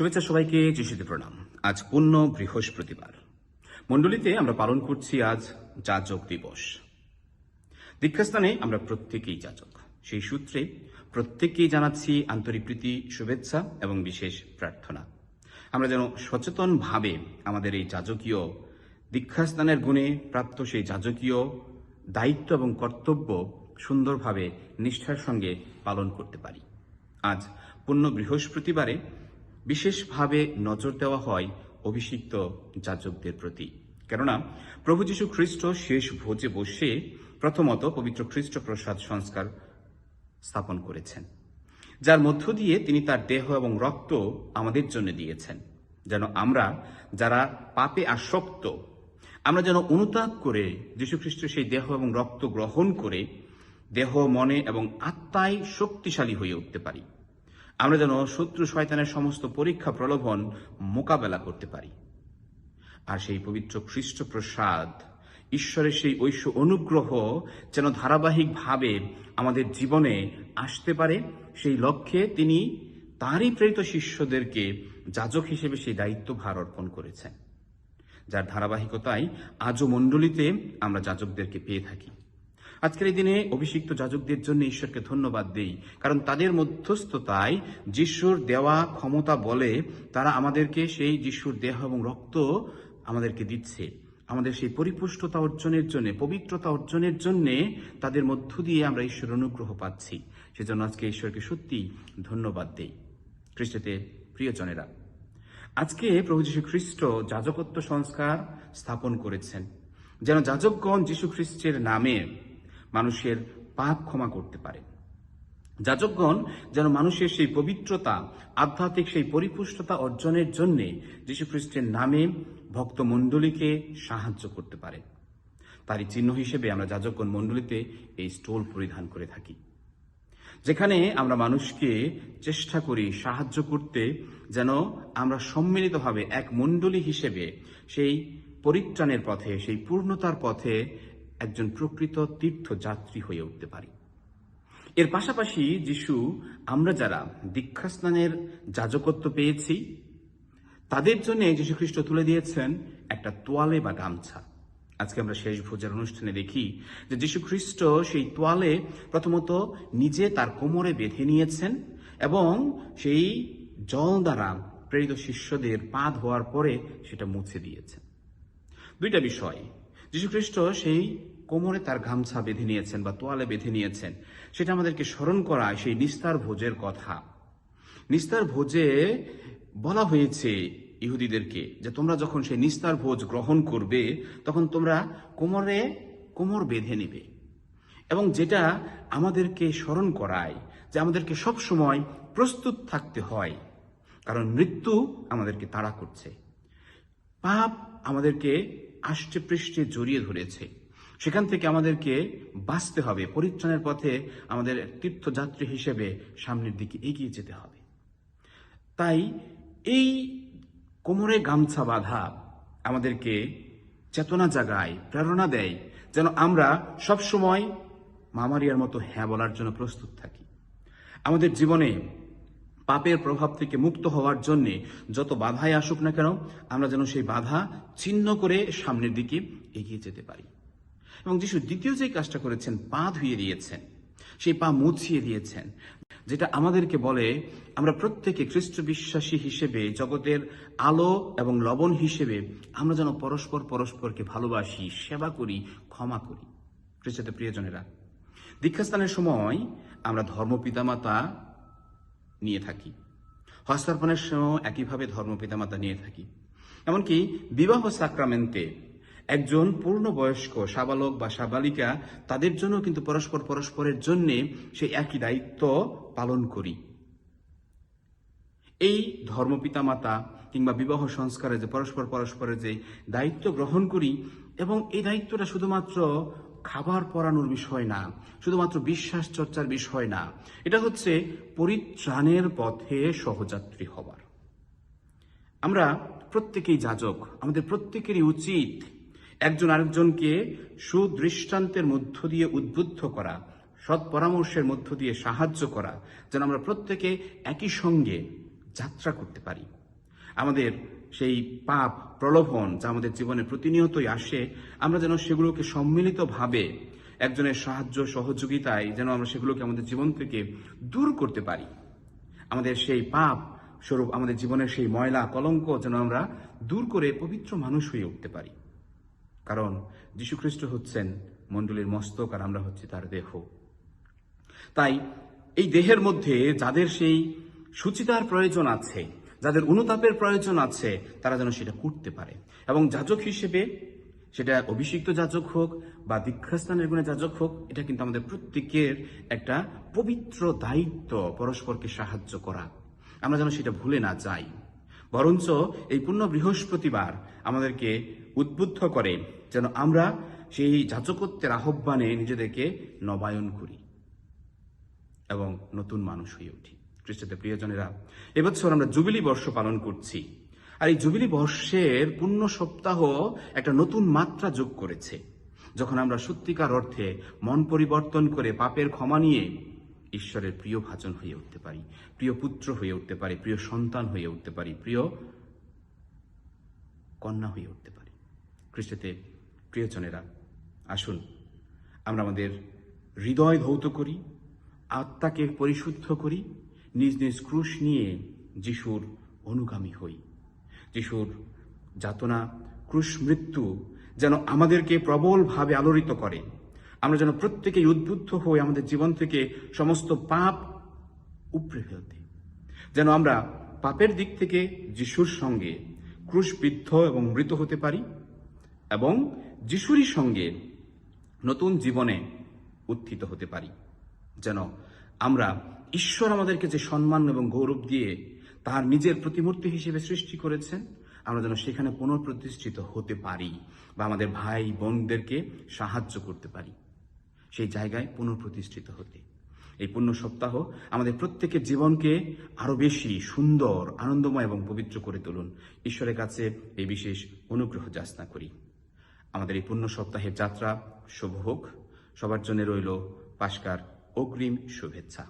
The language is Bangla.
শুভেচ্ছা সবাইকে যিশুতে প্রণাম আজ পূর্ণ বৃহস্পতিবার। মণ্ডলীতে আমরা পালন করছি আজ যাজক দিবস। দীক্ষাস্থানে আমরা প্রত্যেকেই যাজক। সেই সূত্রে প্রত্যেককেই জানাচ্ছি আন্তরিক প্রীতি, শুভেচ্ছা এবং বিশেষ প্রার্থনা। আমরা যেন সচেতনভাবে আমাদের এই যাজকীয় দীক্ষাস্থানের গুণে প্রাপ্ত সেই যাজকীয় দায়িত্ব এবং কর্তব্য সুন্দরভাবে নিষ্ঠার সঙ্গে পালন করতে পারি। আজ পূর্ণ বৃহস্পতিবারে বিশেষভাবে নজর দেওয়া হয় অভিষিক্ত যাজকদের প্রতি। কেননা, প্রভু যীশু খ্রিস্ট শেষ ভোজে বসে প্রথমত পবিত্র খ্রিস্ট প্রসাদ সংস্কার স্থাপন করেছেন, যার মধ্য দিয়ে তিনি তার দেহ এবং রক্ত আমাদের জন্য দিয়েছেন, যেন আমরা যারা পাপে আসক্ত, আমরা যেন অনুতাপ করে যীশুখ্রিস্টের সেই দেহ এবং রক্ত গ্রহণ করে দেহ, মনে এবং আত্মায় শক্তিশালী হয়ে উঠতে পারি। আমরা যেন শত্রু শয়তানের সমস্ত পরীক্ষা প্রলোভন মোকাবেলা করতে পারি। আর সেই পবিত্র খ্রিস্ট প্রসাদ ঈশ্বরের সেই ঐশ্ব অনুগ্রহ যেন ধারাবাহিকভাবে আমাদের জীবনে আসতে পারে, সেই লক্ষ্যে তিনি তারই প্রেরিত শিষ্যদেরকে যাজক হিসেবে সেই দায়িত্বভার অর্পণ করেছেন। যার ধারাবাহিকতায় আজও মণ্ডলীতে আমরা যাজকদেরকে পেয়ে থাকি। আজকের এই দিনে অভিষিক্ত যাজকদের জন্য ঈশ্বরকে ধন্যবাদ দেই, কারণ তাদের মধ্যস্থতায় যিশুর দেওয়া ক্ষমতা বলে তারা আমাদেরকে সেই যিশুর দেহ এবং রক্ত আমাদেরকে দিচ্ছে। আমাদের সেই পরিপুষ্টতা অর্জনের জন্য, পবিত্রতা অর্জনের জন্য তাদের মধ্য দিয়ে আমরা ঈশ্বর অনুগ্রহ পাচ্ছি। সেজন্য আজকে ঈশ্বরকে সত্যি ধন্যবাদ দেই। খ্রিস্টতে প্রিয়জনেরা আজকে প্রভু যীশু খ্রিস্ট যাজকত্ব সংস্কার স্থাপন করেছেন। যেন যাজকগণ যীশু খ্রিস্টের নামে মানুষের পাপ ক্ষমা করতে পারে। যাজকগণ যেন মানুষের সেই পবিত্রতা, আধ্যাত্মিক সেই পরিপুষ্টতা অর্জনের জন্যে যীশুখ্রিস্টের নামে ভক্ত মণ্ডলীকে সাহায্য করতে পারে তারই চিহ্ন হিসেবে আমরা যাজকগণ মণ্ডলীতে এই স্টোল পরিধান করে থাকি। যেখানে আমরা মানুষকে চেষ্টা করি সাহায্য করতে যেন আমরা সম্মিলিতভাবে এক মণ্ডলী হিসেবে সেই পরিত্রাণের পথে, সেই পূর্ণতার পথে একজন প্রকৃত তীর্থযাত্রী হয়ে উঠতে পারি। এর পাশাপাশি যিশু, আমরা যারা দীক্ষাস্নানের যাজকত্ব পেয়েছি, তাদের জন্য যীশুখ্রিস্ট তুলে দিয়েছেন একটা তোয়ালে বা গামছা। আজকে আমরা শেষ ভোজের অনুষ্ঠানে দেখি যে যীশু খ্রিস্ট সেই তোয়ালে প্রথমত নিজে তার কোমরে বেঁধে নিয়েছেন এবং সেই জল দ্বারা প্রেরিত শিষ্যদের পা ধোয়ার পরে সেটা মুছে দিয়েছেন। দুইটা বিষয়। যীশুখ্রিস্ট সেই কোমরে তার গামছা বেঁধে নিয়েছেন বা তোয়ালে বেঁধে নিয়েছেন। সেটা আমাদেরকে স্মরণ করায় সেই নিস্তার ভোজের কথা। নিস্তার ভোজে বলা হয়েছে ইহুদিদেরকে যে তোমরা যখন সেই নিস্তার ভোজ গ্রহণ করবে, তখন তোমরা কোমরে কোমর বেঁধে নেবে। এবং যেটা আমাদেরকে স্মরণ করায় যে আমাদেরকে সব সময় প্রস্তুত থাকতে হয়, কারণ মৃত্যু আমাদেরকে তাড়া করছে। পাপ আমাদেরকে আষ্টে পৃষ্ঠে জড়িয়ে ধরেছে। সেখান থেকে আমাদেরকে বাঁচতে হবে, পরিত্রাণের পথে আমাদের তীর্থযাত্রী হিসেবে সামনের দিকে এগিয়ে যেতে হবে। তাই এই কোমরে গামছা বাঁধা আমাদেরকে চেতনা জাগায়, প্রেরণা দেয়, যেন আমরা সবসময় মামারিয়ার মতো হ্যাঁ বলার জন্য প্রস্তুত থাকি। আমাদের জীবনে পাপের প্রভাব থেকে মুক্ত হওয়ার জন্য যত বাধাই আসুক না কেন, আমরা যেন সেই বাধা ছিন্ন করে সামনের দিকে এগিয়ে যেতে পারি। এবং যিশু দ্বিতীয় যে কাজটা করেছেন, পা ধুয়ে দিয়েছেন, সেই পা মুছিয়ে দিয়েছেন, যেটা আমাদেরকে বলে, আমরা প্রত্যেকে খ্রিস্ট বিশ্বাসী হিসেবে, জগতের আলো এবং লবণ হিসেবে, আমরা যেন পরস্পর পরস্পরকে ভালোবাসি, সেবা করি, ক্ষমা করি। খ্রিস্টতে প্রিয়জনেরা, দীক্ষাস্থানের সময় আমরা ধর্ম পিতামাতা নিয়ে থাকি। হস্তার্পণের সময় একইভাবে ধর্ম পিতামাতা নিয়ে থাকি। এমনকি বিবাহ সাক্রামেন্টে একজন পূর্ণবয়স্ক সাবালক বা সাবালিকা তাদের জন্য কিন্তু পরস্পর পরস্পরের জন্যে সেই একই দায়িত্ব পালন করি। এই ধর্মপিতা মাতা কিংবা বিবাহ সংস্কারে যে পরস্পর পরস্পরের যে দায়িত্ব গ্রহণ করি এবং এই দায়িত্বটা শুধুমাত্র খাবার পরানোর বিষয় না, শুধুমাত্র বিশ্বাস চর্চার বিষয় না, এটা হচ্ছে পরিত্রাণের পথে সহযাত্রী হবার আমরা প্রত্যেকেই যাজক, আমাদের প্রত্যেকেরই উচিত একজন আরেকজনকে সুদৃষ্টান্তের মধ্য দিয়ে উদ্বুদ্ধ করা, সৎ পরামর্শের মধ্য দিয়ে সাহায্য করা, যেন আমরা প্রত্যেকে একই সঙ্গে যাত্রা করতে পারি। আমাদের সেই পাপ প্রলোভন যা আমাদের জীবনে প্রতিনিয়তই আসে, আমরা যেন সেগুলোকে সম্মিলিতভাবে একজনের সাহায্য সহযোগিতায় যেন আমরা সেগুলোকে আমাদের জীবন থেকে দূর করতে পারি। আমাদের সেই পাপ স্বরূপ, আমাদের জীবনের সেই ময়লা, কলঙ্ক যেন আমরা দূর করে পবিত্র মানুষ হয়ে উঠতে পারি। কারণ যীশুখ্রিস্ট হচ্ছেন মণ্ডলীর মস্তক আর আমরা হচ্ছি তার দেহ। তাই এই দেহের মধ্যে যাদের সেই সুচিতার প্রয়োজন আছে যাদের অনুতাপের প্রয়োজন আছে, তারা যেন সেটা করতে পারে। এবং যাজক হিসেবে সেটা অভিষিক্ত যাজক হোক বা দীক্ষাস্থানের গুণে যাজক হোক, এটা কিন্তু আমাদের প্রত্যেকের একটা পবিত্র দায়িত্ব পরস্পরকে সাহায্য করা। আমরা যেন সেটা ভুলে না যাই। বরঞ্চ এই পূর্ণ বৃহস্পতিবার আমাদেরকে উদ্বুদ্ধ করে যেন আমরা সেই যাচকত্বের আহ্বানে নিজেদেরকে নবায়ন করি এবং নতুন মানুষ হয়ে উঠি। খ্রিস্টতে প্রিয়জনেরা, এবছর আমরা জুবিলি বর্ষ পালন করছি। আর এই জুবিলি বর্ষের পূর্ণ সপ্তাহ একটা নতুন মাত্রা যোগ করেছে। যখন আমরা সত্যিকার অর্থে মন পরিবর্তন করে পাপের ক্ষমা নিয়ে ঈশ্বরের প্রিয় ভাজন হয়ে উঠতে পারি, প্রিয় পুত্র হয়ে উঠতে পারি, প্রিয় সন্তান হয়ে উঠতে পারি, প্রিয় কন্যা হয়ে উঠতে পারি। খ্রিস্টতে প্রিয়জনেরা, আসুন আমরা আমাদের হৃদয় ধৌত করি, আত্মাকে পরিশুদ্ধ করি নিজ নিজ ক্রুশ নিয়ে যিশুর অনুগামী হই। যিশুর যাতনা, ক্রুশ মৃত্যু যেন আমাদেরকে প্রবলভাবে আলোড়িত করে। আমরা যেন প্রত্যেকেই উদ্বুদ্ধ হয়ে আমাদের জীবন থেকে সমস্ত পাপ উপড়ে ফেলতে। যেন আমরা পাপের দিক থেকে যিশুর সঙ্গে ক্রুশবিদ্ধ এবং মৃত হতে পারি এবং যিশুরই সঙ্গে নতুন জীবনে উত্থিত হতে পারি। যেন আমরা ঈশ্বর আমাদেরকে যে সম্মান এবং গৌরব দিয়ে তার নিজের প্রতিমূর্তি হিসেবে সৃষ্টি করেছেন, আমরা যেন সেখানে পুনঃপ্রতিষ্ঠিত হতে পারি বা আমাদের ভাই বোনদেরকে সাহায্য করতে পারি। সেই জায়গায় পুনঃপ্রতিষ্ঠিত হতে। এই পূর্ণ সপ্তাহ আমাদের প্রত্যেকের জীবনকে আরও বেশি সুন্দর, আনন্দময় এবং পবিত্র করে তুলুন। ঈশ্বরের কাছে এই বিশেষ অনুগ্রহ যাচনা করি। আমাদের এই পূর্ণ সপ্তাহের যাত্রা শুভ হোক। সবার জন্য রইল পাস্কার অগ্রিম শুভেচ্ছা